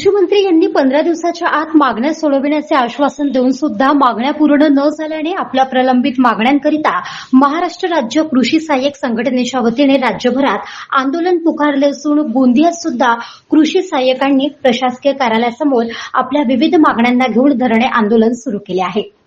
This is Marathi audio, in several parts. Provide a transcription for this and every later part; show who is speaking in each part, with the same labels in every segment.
Speaker 1: कृषीमंत्री यांनी पंधरा दिवसाच्या आत मागण्या सोडविण्याचे आश्वासन देऊन सुद्धा मागण्या पूर्ण न झाल्याने आपल्या प्रलंबित मागण्यांकरिता महाराष्ट्र राज्य कृषी सहाय्यक संघटनेच्या वतीने राज्यभरात आंदोलन पुकारले असून गोंदियात सुद्धा कृषी सहाय्यकांनी प्रशासकीय कार्यालयासमोर आपल्या विविध मागण्यांना घेऊन धरणे आंदोलन सुरू केले आहे.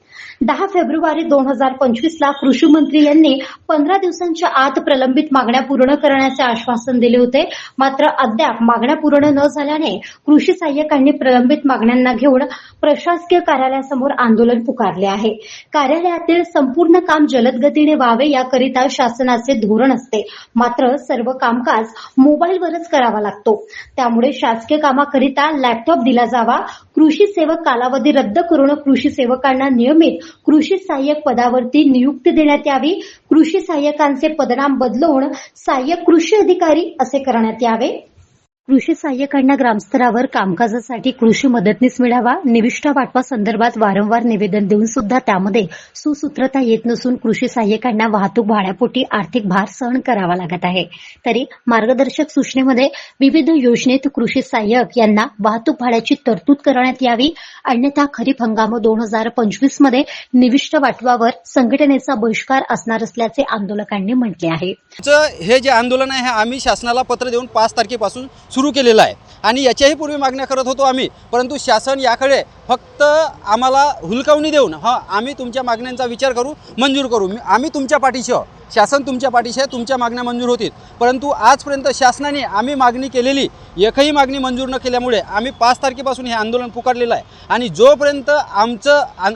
Speaker 1: दहा फेब्रुवारी दोन हजार पंचवीसला कृषी मंत्री यांनी पंधरा दिवसांच्या आत प्रलंबित मागण्या पूर्ण करण्याचे आश्वासन दिले होते. मात्र अद्याप मागण्या पूर्ण न झाल्याने कृषी सहाय्यकांनी प्रलंबित मागण्यांना घेऊन प्रशासकीय कार्यालयासमोर आंदोलन पुकारले आहे. कार्यालयातील संपूर्ण काम जलद गतीने व्हावे याकरिता शासनाचे धोरण असते. मात्र सर्व कामकाज मोबाईलवरच करावा लागतो. त्यामुळे शासकीय कामाकरिता लॅपटॉप दिला जावा. कृषी सेवक कालावधी रद्द करून कृषी सेवकांना नियमित कृषी सहाय्यक पदावरती नियुक्ती देण्यात यावी. कृषी सहाय्यकांचे पदनाम बदलवून सहाय्यक कृषी अधिकारी असे करण्यात यावे. कृषी सहाय्यकांना ग्रामस्तरावर कामकाजासाठी कृषी मदतनीस मिळावा निविष्ठा वाटपा संदर्भात वारंवार निवेदन देऊन सुद्धा त्यामध्ये सुसूत्रता येत नसून कृषी सहाय्यकांना वाहतूक भाड्यापोटी आर्थिक भार सहन करावा लागत आहे. तरी मार्गदर्शक सूचनेमध्ये विविध योजनेत कृषी सहाय्यक यांना वाहतूक भाड्याची तरतूद करण्यात यावी अन्यथा खरीप हंगाम दोन हजार पंचवीसमध्ये निविष्ठ वाटवावर संघटनेचा बहिष्कार असणार असल्याचे आंदोलकांनी म्हटले आहे.
Speaker 2: हे जे आंदोलन आहे आम्ही शासनाला पत्र देऊन पाच तारखेपासून सुरू केलेलं आहे. आणि याच्याही पूर्वी मागण्या करत होतो आम्ही. परंतु शासन याकडे फक्त आम्हाला हुलकावणी देऊन हां आम्ही तुमच्या मागण्यांचा विचार करू मंजूर करू. आम्ही तुमच्या पाठीशी शासन तुमच्या पाठीशी आहे तुमच्या मागण्या मंजूर होतील. परंतु आजपर्यंत शासनाने आम्ही मागणी केलेली एकही मागणी मंजूर न केल्यामुळे आम्ही पाच तारखेपासून हे आंदोलन पुकारलेलं आहे. आणि जोपर्यंत आमचं आन-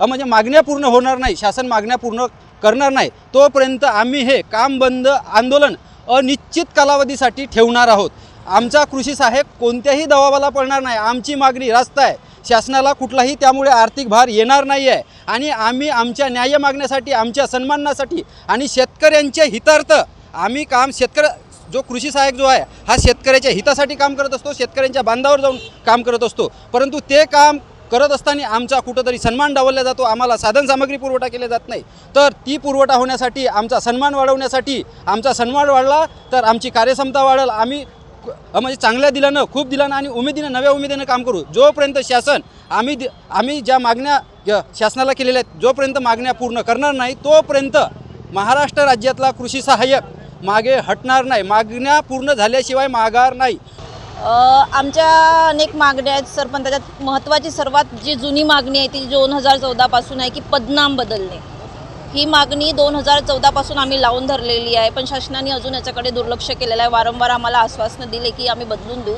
Speaker 2: म्हणजे मागण्या पूर्ण होणार नाही शासन मागण्या पूर्ण करणार नाही तोपर्यंत आम्ही हे काम बंद आंदोलन अनिश्चित कालावधीसाठी ठेवणार आहोत. आमचा कृषी सहाय्यक कोणत्याही दबावाला पडणार नाही. आमची मागणी रास्त आहे. शासनाला कुठलाही त्यामुळे आर्थिक भार येणार नाही आहे आणि आम्ही आमच्या न्याय मागण्यासाठी आमच्या सन्मानासाठी आणि शेतकऱ्यांच्या हितार्थ आम्ही काम शेतकऱ्या जो कृषी सहाय्यक जो आहे हा शेतकऱ्याच्या हितासाठी काम करत असतो शेतकऱ्यांच्या बांधावर जाऊन काम करत असतो. परंतु ते काम करत असताना आमचा कुठंतरी सन्मान डावलला जातो. आम्हाला साधनसामग्री पुरवठा केला जात नाही. तर ती पुरवठा होण्यासाठी आमचा सन्मान वाढवण्यासाठी आमचा सन्मान वाढला तर आमची कार्यक्षमता वाढेल. आम्ही म्हणजे चांगल्या दिलानं खूप दिलानं आणि उमेदीनं नव्या उमेदीनं काम करू. जोपर्यंत शासन आम्ही दि- आम्ही ज्या मागण्या शासनाला केलेल्या आहेत जोपर्यंत मागण्या पूर्ण करणार नाही तोपर्यंत महाराष्ट्र राज्यातला कृषी सहाय्यक मागे हटणार नाही. मागण्या पूर्ण झाल्याशिवाय मागार नाही.
Speaker 3: आमच्या अनेक मागण्या आहेत सर पण त्याच्यात महत्त्वाची सर्वात जी जुनी मागणी आहे ती दोन हजार चौदापासून आहे की पदनाम बदलणे. ही मागणी दोन हजार चौदापासून आम्ही लावून धरलेली आहे पण शासनाने अजून याच्याकडे दुर्लक्ष केलेलं आहे. वारंवार आम्हाला आश्वासनं दिले की आम्ही बदलून देऊ.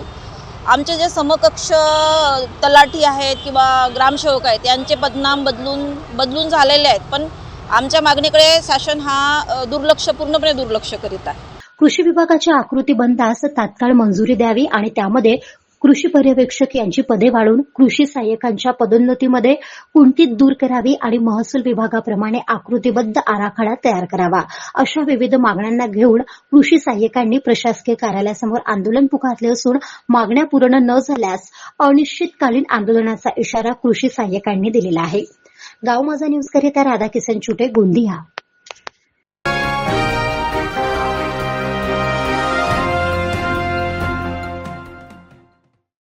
Speaker 3: आमचे जे समकक्ष तलाठी आहेत किंवा ग्रामसेवक आहेत यांचे बदनाम बदलून बदलून झालेले आहेत. पण आमच्या मागणीकडे शासन हा दुर्लक्ष पूर्णपणे दुर्लक्ष करीत आहे.
Speaker 1: कृषी विभागाच्या आकृती बंदास तात्काळ मंजुरी द्यावी आणि त्यामध्ये कृषी पर्यवेक्षक यांची पदे वाढून कृषी सहाय्यकांच्या पदोन्नतीमध्ये कुंठित दूर करावी आणि महसूल विभागाप्रमाणे आकृतीबद्ध आराखडा तयार करावा. अशा विविध मागण्यांना घेऊन कृषी सहाय्यकांनी प्रशासकीय कार्यालयासमोर आंदोलन पुकारले असून मागण्या पूर्ण न झाल्यास अनिश्चितकालीन आंदोलनाचा इशारा कृषी सहाय्यकांनी दिलेला आहे. गाव माझा न्यूज करिता राधाकिसन चुटे गोंदिया.